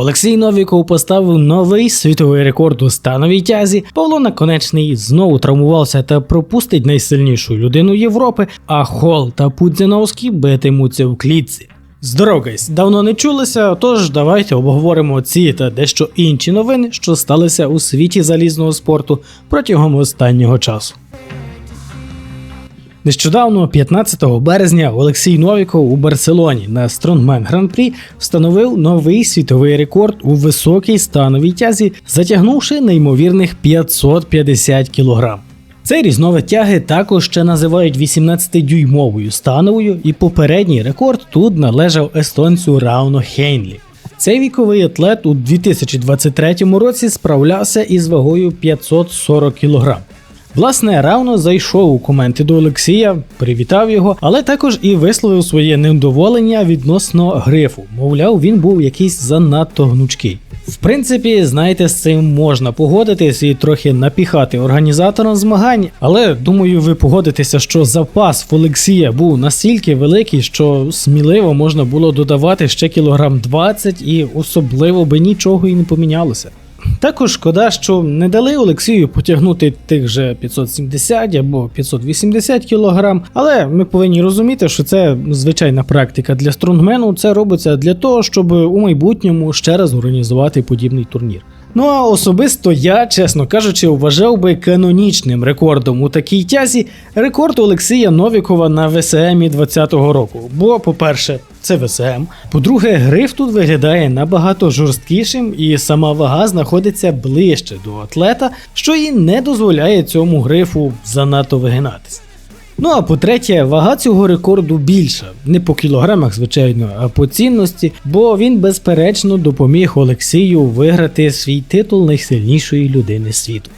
Олексій Новіков поставив новий світовий рекорд у становій тязі. Павло Наконечний знову травмувався та пропустить найсильнішу людину Європи, а Хол та Пудзяновський битимуться в клітці. Здоровкайсь, давно не чулися, тож давайте обговоримо ці та дещо інші новини, що сталися у світі залізного спорту протягом останнього часу. Нещодавно, 15 березня, Олексій Новіков у Барселоні на Strongman Гран-прі встановив новий світовий рекорд у високій становій тязі, затягнувши неймовірних 550 кг. Цей різновид тяги також ще називають 18-дюймовою становою, і попередній рекорд тут належав естонцю Рауно Хейнлі. Цей віковий атлет у 2023 році справлявся із вагою 540 кг. Власне, Рауно зайшов у коменти до Олексія, привітав його, але також і висловив своє невдоволення відносно грифу. Мовляв, він був якийсь занадто гнучкий. В принципі, знаєте, з цим можна погодитись і трохи напіхати організаторам змагань, але думаю, ви погодитеся, що запас в Олексія був настільки великий, що сміливо можна було додавати ще кілограм 20 і особливо би нічого і не помінялося. Також шкода, що не дали Олексію потягнути тих же 570 або 580 кг, але ми повинні розуміти, що це звичайна практика для стронгмену. Це робиться для того, щоб у майбутньому ще раз організувати подібний турнір. Ну а особисто я, чесно кажучи, вважав би канонічним рекордом у такій тязі рекорд Олексія Новікова на ВСМі 20-го року. Бо, по-перше, це ВСМ. По-друге, гриф тут виглядає набагато жорсткішим, і сама вага знаходиться ближче до атлета, що і не дозволяє цьому грифу занадто вигинатись. Ну а по-третє, вага цього рекорду більша, не по кілограмах, звичайно, а по цінності, бо він безперечно допоміг Олексію виграти свій титул найсильнішої людини світу.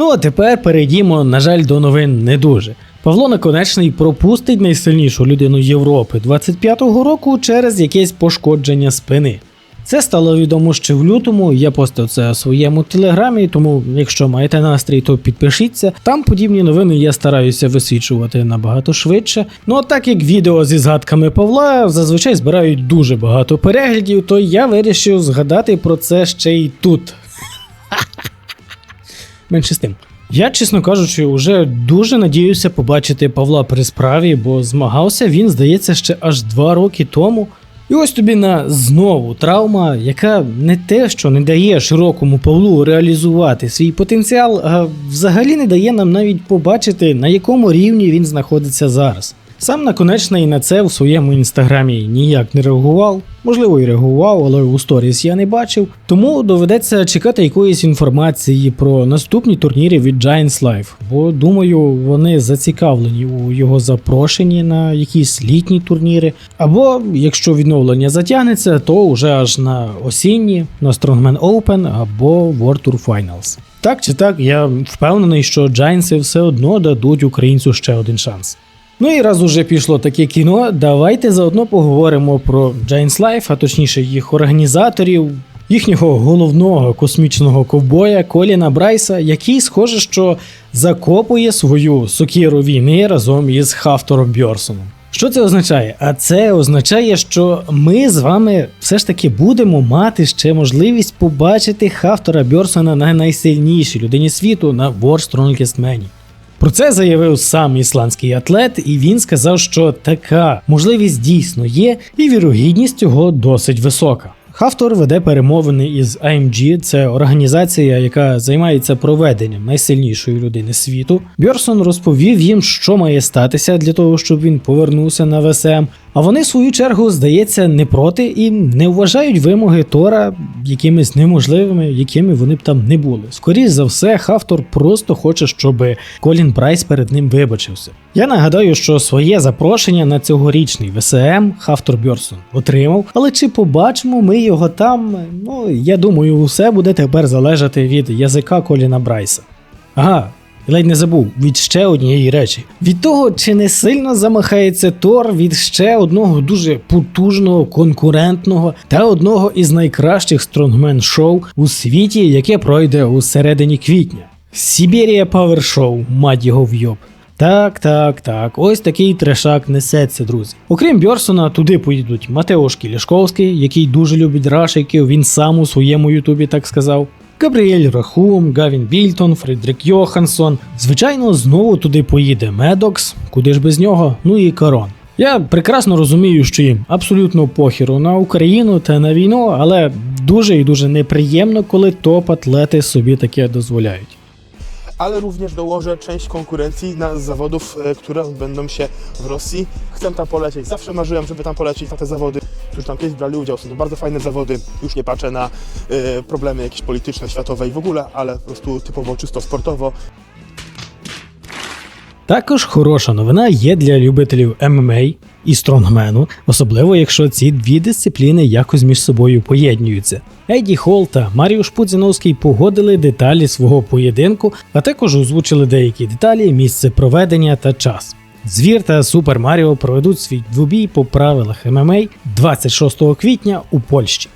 Ну а тепер перейдімо, на жаль, до новин не дуже. Павло Наконечний пропустить найсильнішу людину Європи 25-го року через якесь пошкодження спини. Це стало відомо ще в лютому. Я постав це у своєму телеграмі, тому якщо маєте настрій, то підпишіться. Там подібні новини я стараюся висвічувати набагато швидше. Ну а так як відео зі згадками Павла зазвичай збирають дуже багато переглядів, то я вирішив згадати про це ще й тут. Менше з тим. Я, чесно кажучи, вже дуже надіюся побачити Павла при справі, бо змагався він, здається, ще аж два роки тому. І ось тобі на знову травма, яка не те, що не дає широкому Павлу реалізувати свій потенціал, а взагалі не дає нам навіть побачити, на якому рівні він знаходиться зараз. Сам наконечний на це в своєму інстаграмі ніяк не реагував. Можливо, і реагував, але у сторіс я не бачив. Тому доведеться чекати якоїсь інформації про наступні турніри від Giants Life, бо думаю, вони зацікавлені у його запрошенні на якісь літні турніри. Або якщо відновлення затягнеться, то вже аж на осінні, на Strongman Open або World Tour Finals. Так чи так, я впевнений, що Giants все одно дадуть українцю ще один шанс. Ну і раз уже пішло таке кіно, давайте заодно поговоримо про Giants Life, а точніше їх організаторів, їхнього головного космічного ковбоя Коліна Брайса, який, схоже, що закопує свою сокіру війни разом із Хафтором Бьорсоном. Що це означає? А це означає, що ми з вами все ж таки будемо мати ще можливість побачити Хафтора Бьорсона на найсильнішій людині світу на World Strongest Man. Про це заявив сам ісландський атлет, і він сказав, що така можливість дійсно є, і вірогідність цього досить висока. Хафтор веде перемовини із AMG, це організація, яка займається проведенням найсильнішої людини світу. Бьорсон розповів їм, що має статися для того, щоб він повернувся на ВСМ. А вони, в свою чергу, здається, не проти і не вважають вимоги Тора якимись неможливими, якими вони б там не були. Скоріше за все, Хафтор просто хоче, щоб Колін Брайс перед ним вибачився. Я нагадаю, що своє запрошення на цьогорічний ВСМ Хафтор Бьорсон отримав, але чи побачимо ми його там? Ну я думаю, все буде тепер залежати від язика Коліна Брайса. Ага, ледь не забув від ще однієї речі. Від того, чи не сильно замахається Тор від ще одного дуже потужного, конкурентного та одного із найкращих стронгмен шоу у світі, яке пройде у середині квітня. Сіберія Power Show, мать його вйоб. Так, так, так. Ось такий трешак несеться, друзі. Окрім Бьорсона, туди поїдуть Матео Шкілішковський, який дуже любить рашиків, він сам у своєму Ютубі так сказав. Габріель Рахум, Гавін Більтон, Фредрік Йоханссон. Звичайно, знову туди поїде Медокс, куди ж без нього, ну і Корон. Я прекрасно розумію, що їм абсолютно похіру на Україну та на війну, але дуже і дуже неприємно, коли топ-атлети собі таке дозволяють. Ale również dołożę część konkurencji na zawodów, e, które odbędą się w Rosji. Chcę tam polecieć, zawsze marzyłem, żeby tam polecieć na te zawody, którzy tam kiedyś brali udział. Są to bardzo fajne zawody, już nie patrzę na e, problemy jakieś polityczne, światowe i w ogóle, ale po prostu typowo czysto sportowo. Також хороша новина є для любителів ММА і стронгмену, особливо якщо ці дві дисципліни якось між собою поєднуються. Еді Холл та Маріуш Пудзіновський погодили деталі свого поєдинку, а також озвучили деякі деталі, місце проведення та час. Звір та Супер Маріо проведуть свій двобій по правилах ММА 26 квітня у Польщі.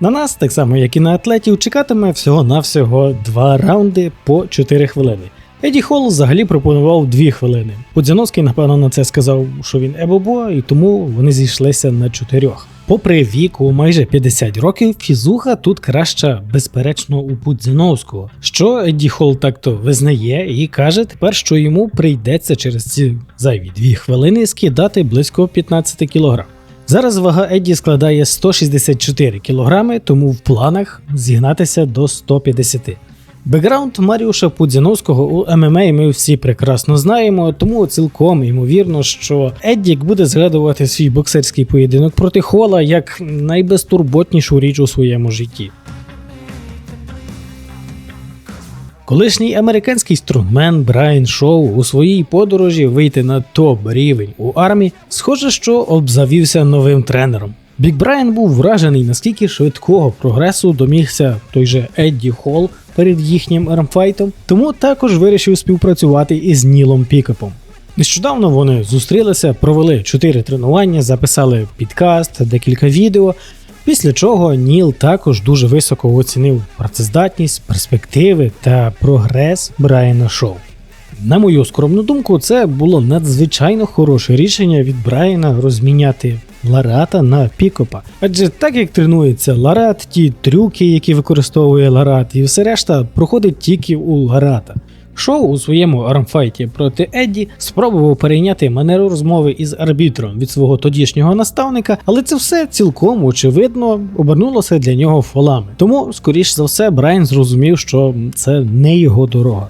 На нас, так само як і на атлетів, чекатиме всього-навсього два раунди по 4 хвилини. Еді Холл взагалі пропонував 2 хвилини. Подзяновський, напевно, на це сказав, що він ебобо, і тому вони зійшлися на 4. Попри вік у майже 50 років, фізуха тут краща, безперечно, у Пудзяновського, що Еді Холл так-то визнає і каже тепер, що йому прийдеться через ці зайві 2 хвилини скидати близько 15 кг. Зараз вага Едді складає 164 кг, тому в планах зігнатися до 150. Бекграунд Маріуша Пудзяновського у ММА ми всі прекрасно знаємо, тому цілком ймовірно, що Еддік буде згадувати свій боксерський поєдинок проти Хола як найбезтурботнішу річ у своєму житті. Колишній американський струнгмен Брайан Шоу у своїй подорожі вийти на топ рівень у армії, схоже, що обзавівся новим тренером. Бік Брайан був вражений, наскільки швидкого прогресу домігся той же Едді Холл перед їхнім армфайтом, тому також вирішив співпрацювати із Нілом Пікапом. Нещодавно вони зустрілися, провели чотири тренування, записали підкаст, декілька відео. Після чого Ніл також дуже високо оцінив працездатність, перспективи та прогрес Брайана Шоу. На мою скромну думку, це було надзвичайно хороше рішення від Брайана розміняти Ларата на Пікопа. Адже так як тренується Ларат, ті трюки, які використовує Ларат, і все решта проходить тільки у Ларата. Шоу у своєму армфайті проти Едді спробував перейняти манеру розмови із арбітром від свого тодішнього наставника, але це все цілком очевидно обернулося для нього фолами. Тому, скоріш за все, Брайан зрозумів, що це не його дорога.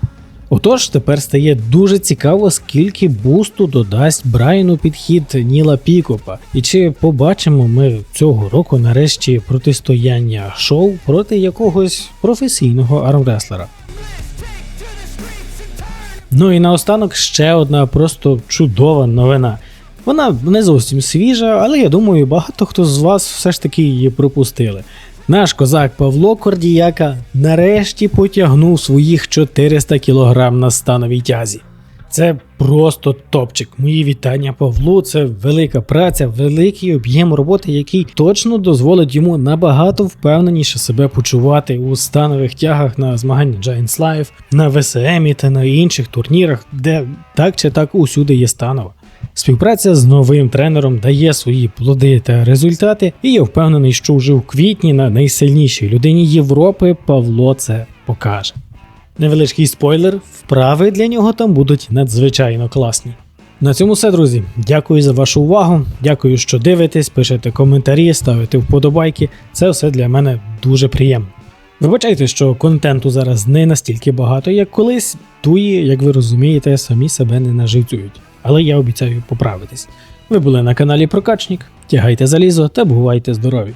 Отож, тепер стає дуже цікаво, скільки бусту додасть Брайану підхід Ніла Пікопа, і чи побачимо ми цього року нарешті протистояння шоу проти якогось професійного армреслера. Ну і наостанок ще одна просто чудова новина. Вона не зовсім свіжа, але я думаю, багато хто з вас все ж таки її пропустили. Наш козак Павло Кордіяка нарешті потягнув своїх 400 кг на становій тязі. Це просто топчик. Мої вітання Павлу. Це велика праця, великий об'єм роботи, який точно дозволить йому набагато впевненіше себе почувати у станових тягах на змаганні Giants Life, на ВСМ та на інших турнірах, де так чи так усюди є станова. Співпраця з новим тренером дає свої плоди та результати, і я впевнений, що вже в квітні на найсильнішій людині Європи Павло це покаже. Невеличкий спойлер, вправи для нього там будуть надзвичайно класні. На цьому все, друзі. Дякую за вашу увагу. Дякую, що дивитесь, пишете коментарі, ставите вподобайки. Це все для мене дуже приємно. Вибачайте, що контенту зараз не настільки багато, як колись, туї, як ви розумієте, самі себе не наживцюють. Але я обіцяю поправитись. Ви були на каналі Прокачник, тягайте залізо та бувайте здорові!